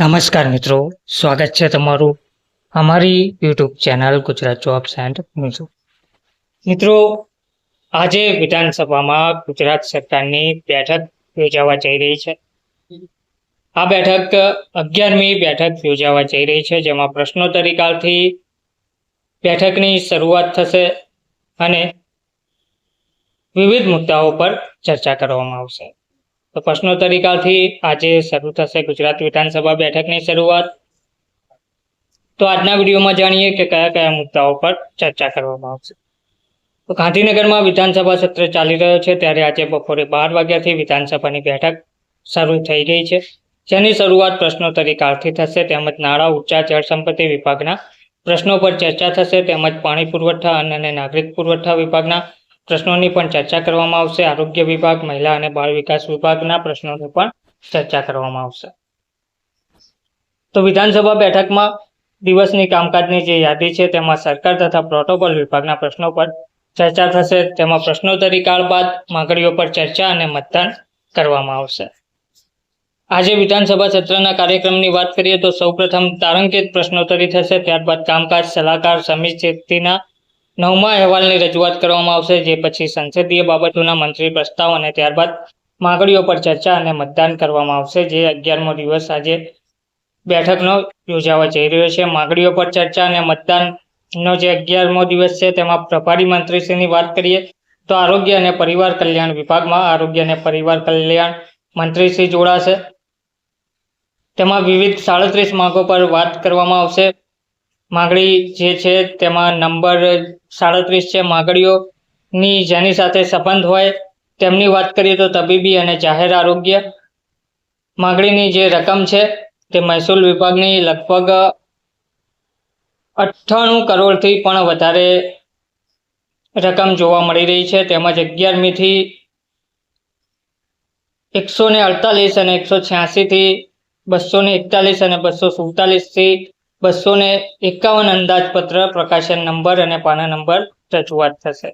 નમસ્કાર મિત્રો, સ્વાગત છે તમારું અમારી YouTube channel Gujarat jobs and music મિત્રો, આજે વિધાનસભામાં ગુજરાત સરકારની બેઠક યોજાવા જઈ રહી છે. આ બેઠક અગિયારમી બેઠક યોજાવા જઈ રહી છે, જેમાં પ્રશ્નોત્તરી કાળથી બેઠકની શરૂઆત થશે અને વિવિધ મુદ્દાઓ પર ચર્ચા કરવામાં આવશે. તો પ્રશ્નોત્તરી કાળથી આજે શરૂ થશે ગુજરાત વિધાનસભા બેઠકની શરૂઆત. તો આજના વિડીયોમાં જાણીએ કે કયા કયા મુદ્દાઓ પર ચર્ચા કરવામાં આવશે. તો ગાંધીનગરમાં વિધાનસભા સત્ર ચાલી રહ્યો છે, ત્યારે આજે બપોરે બાર વાગ્યાથી વિધાનસભાની બેઠક શરૂ થઈ ગઈ છે. જેની શરૂઆત પ્રશ્નોત્તરી કાળથી થશે, તેમજ નાણાં ઊર્જા જળ સંપત્તિ વિભાગના પ્રશ્નો પર ચર્ચા થશે, તેમજ પાણી પુરવઠા અન્ન અને નાગરિક પુરવઠા વિભાગના પ્રશ્નોની પણ ચર્ચા કરવામાં આવશે. આરોગ્ય વિભાગ, મહિલા અને બાળ વિકાસ વિભાગના પ્રશ્નોની પણ ચર્ચા કરવામાં આવશે. તો વિધાનસભા બેઠકમાં દિવસની કામકાજની જે યાદી છે, તેમાં સરકાર તથા પ્રોટોકોલ વિભાગના પ્રશ્નો પર ચર્ચા થશે. તેમાં પ્રશ્નોત્તરી કાળ બાદ માંગણીઓ પર ચર્ચા અને મતદાન કરવામાં આવશે. આજે વિધાનસભા સત્રના કાર્યક્રમની વાત કરીએ તો સૌપ્રથમ તારાંકિત પ્રશ્નોત્તરી થશે. ત્યારબાદ કામકાજ, સલાહકાર સમિતિના નવમા અહેવાલની રજૂઆત કરવામાં આવશે, જે પછી સંસદીય બાબતોના મંત્રી પ્રસ્તાવ અને ત્યારબાદ માંગણીઓ પર ચર્ચા અને મતદાન કરવામાં આવશે, જે અગિયારમો દિવસ આજે બેઠકનો યોજાવા જઈ રહ્યો છે. માંગણીઓ પર ચર્ચા અને મતદાનનો જે અગિયારમો દિવસ છે, તેમાં પ્રભારી મંત્રીશ્રીની વાત કરીએ તો આરોગ્ય અને પરિવાર કલ્યાણ વિભાગમાં આરોગ્ય અને પરિવાર કલ્યાણ મંત્રીશ્રી જોડાશે. તેમાં વિવિધ સાડત્રીસ માંગો પર વાત કરવામાં આવશે. માંગણી જે છે તેમાં નંબર સાડત્રીસ છે માગણીઓની જેની સાથે સંબંધ હોય તેમની વાત કરીએ તો તબીબી અને જાહેર આરોગ્ય. માંગણીની જે રકમ છે તે મહેસૂલ વિભાગની લગભગ અઠ્ઠાણું કરોડથી પણ વધારે રકમ જોવા મળી રહી છે. તેમજ અગિયારમીથી એકસો ને અડતાલીસ અને એકસો છ્યાસીથી બસો ને એકતાલીસ અને બસો સુડતાલીસથી બસો ને એકાવન અંદાજપત્ર, પ્રકાશન નંબર અને પાના નંબર રજૂઆત થશે.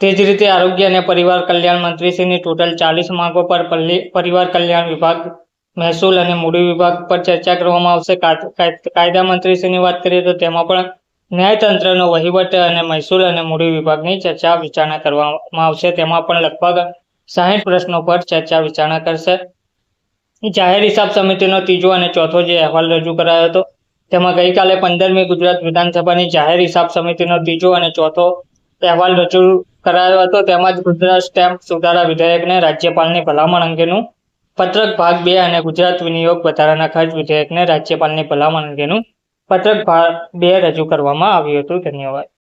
તે જ રીતે આરોગ્ય અને પરિવાર કલ્યાણ મંત્રીશ્રીની ટોટલ ચાલીસ માંગો પર પરિવાર કલ્યાણ વિભાગ, મહેસૂલ અને મૂડી વિભાગ પર ચર્ચા કરવામાં આવશે. કાયદા મંત્રીશ્રીની વાત કરીએ તો તેમાં પણ ન્યાયતંત્રનો વહીવટ અને મહેસૂલ અને મૂડી વિભાગની ચર્ચા વિચારણા કરવામાં આવશે. તેમાં પણ લગભગ સાહીઠ પ્રશ્નો પર ચર્ચા વિચારણા કરશે. જાહેર હિસાબ સમિતિનો ત્રીજો અને ચોથો જે અહેવાલ રજૂ કરાયો હતો તેમાં ગઈકાલે પંદરમી ગુજરાત વિધાનસભાની જાહેર હિસાબ સમિતિનો ત્રીજો અને ચોથો અહેવાલ રજૂ કરાયો હતો. તેમજ ગુજરાત સ્ટેમ્પ સુધારા વિધેયકને રાજ્યપાલની ભલામણ અંગેનું પત્રક ભાગ બે અને ગુજરાત વિનિયોગ વધારાના ખર્ચ વિધેયકને રાજ્યપાલની ભલામણ અંગેનું પત્રક ભાગ બે રજૂ કરવામાં આવ્યું હતું. ધન્યવાદ.